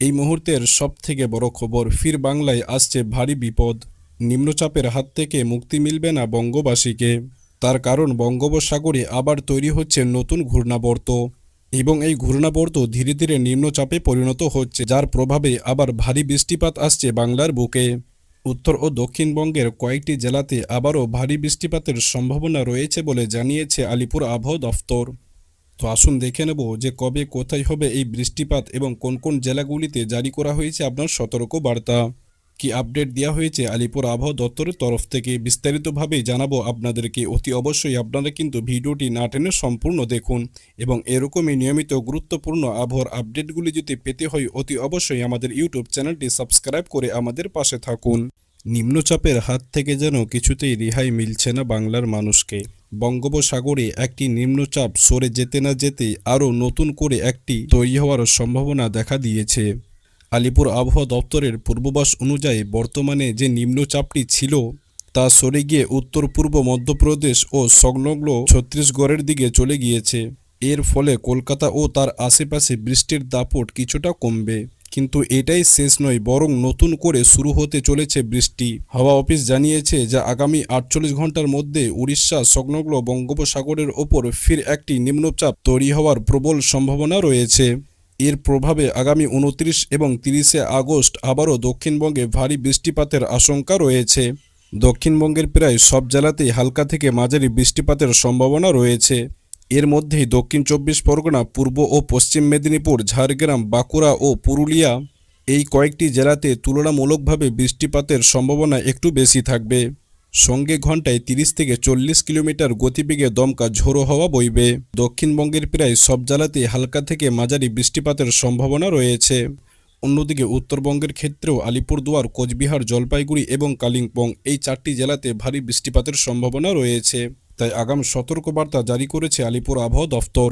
এই মুহূর্তের সব থেকে বড় খবর, ফির বাংলায় আসছে ভারী বিপদ। নিম্নচাপের হাত থেকে মুক্তি মিলবে না বঙ্গবাসীকে। তার কারণ, বঙ্গোপসাগরে আবার তৈরি হচ্ছে নতুন ঘূর্ণাবর্ত। এবং এই ঘূর্ণাবর্ত ধীরে ধীরে নিম্নচাপে পরিণত হচ্ছে, যার প্রভাবে আবার ভারী বৃষ্টিপাত আসছে বাংলার বুকে। উত্তর ও দক্ষিণবঙ্গের কয়েকটি জেলাতে আবারও ভারী বৃষ্টিপাতের সম্ভাবনা রয়েছে বলে জানিয়েছে আলিপুর আবহাওয়া দফতর। তো আসুন দেখে নেব যে কবে কোথায় হবে এই বৃষ্টিপাত এবং কোন কোন জেলাগুলিতে জারি করা হয়েছে আপনার সতর্ক বার্তা। কি আপডেট দেওয়া হয়েছে আলিপুর আবহাওয়া দপ্তরের তরফ থেকে বিস্তারিতভাবে জানাব আপনাদেরকে। অতি অবশ্যই আপনারা কিন্তু ভিডিওটি না টেনে সম্পূর্ণ দেখুন এবং এরকমই নিয়মিত গুরুত্বপূর্ণ আবহাওয়ার আপডেটগুলি যদি পেতে হয় অতি অবশ্যই আমাদের ইউটিউব চ্যানেলটি সাবস্ক্রাইব করে আমাদের পাশে থাকুন। নিম্নচাপের হাত থেকে যেন কিছুতেই রেহাই মিলছে না বাংলার মানুষকে। বঙ্গোপসাগরে একটি নিম্নচাপ সরে যেতে না যেতে আরও নতুন করে একটি তৈরি হওয়ার সম্ভাবনা দেখা দিয়েছে। আলিপুর আবহাওয়া দপ্তরের পূর্বাভাস অনুযায়ী বর্তমানে যে নিম্নচাপটি ছিল তা সরে গিয়ে উত্তর, পূর্ব, মধ্যপ্রদেশ ও সংলগ্ন ছত্তিশগড়ের দিকে চলে গিয়েছে। এর ফলে কলকাতা ও তার আশেপাশে বৃষ্টির দাপট কিছুটা কমবে। কিন্তু এটাই শেষ নয়, বরং নতুন করে শুরু হতে চলেছে বৃষ্টি। হাওয়া অফিস জানিয়েছে যে, আগামী আটচল্লিশ ঘণ্টার মধ্যে উড়িষ্যা, সংলগ্ন বঙ্গোপসাগরের ওপর ফির একটি নিম্নচাপ তৈরি হওয়ার প্রবল সম্ভাবনা রয়েছে। এর প্রভাবে আগামী উনত্রিশ এবং তিরিশে আগস্ট আবারও দক্ষিণবঙ্গে ভারী বৃষ্টিপাতের আশঙ্কা রয়েছে। দক্ষিণবঙ্গের প্রায় সব জেলাতেই হালকা থেকে মাঝারি বৃষ্টিপাতের সম্ভাবনা রয়েছে। এর মধ্যেই দক্ষিণ চব্বিশ পরগনা, পূর্ব ও পশ্চিম মেদিনীপুর, ঝাড়গ্রাম, বাঁকুড়া ও পুরুলিয়া এই কয়েকটি জেলাতে তুলনামূলকভাবে বৃষ্টিপাতের সম্ভাবনা একটু বেশি থাকবে। সঙ্গে ঘন্টায় তিরিশ থেকে চল্লিশ কিলোমিটার গতিবেগে দমকা ঝোড়ো হওয়া বইবে। দক্ষিণবঙ্গের প্রায় সব জেলাতেই হালকা থেকে মাঝারি বৃষ্টিপাতের সম্ভাবনা রয়েছে। অন্যদিকে উত্তরবঙ্গের ক্ষেত্রেও আলিপুরদুয়ার, কোচবিহার, জলপাইগুড়ি এবং কালিম্পং এই চারটি জেলাতে ভারী বৃষ্টিপাতের সম্ভাবনা রয়েছে। তাই আগাম সতর্কবার্তা জারি করেছে আলিপুর আবহাওয়া দফতর।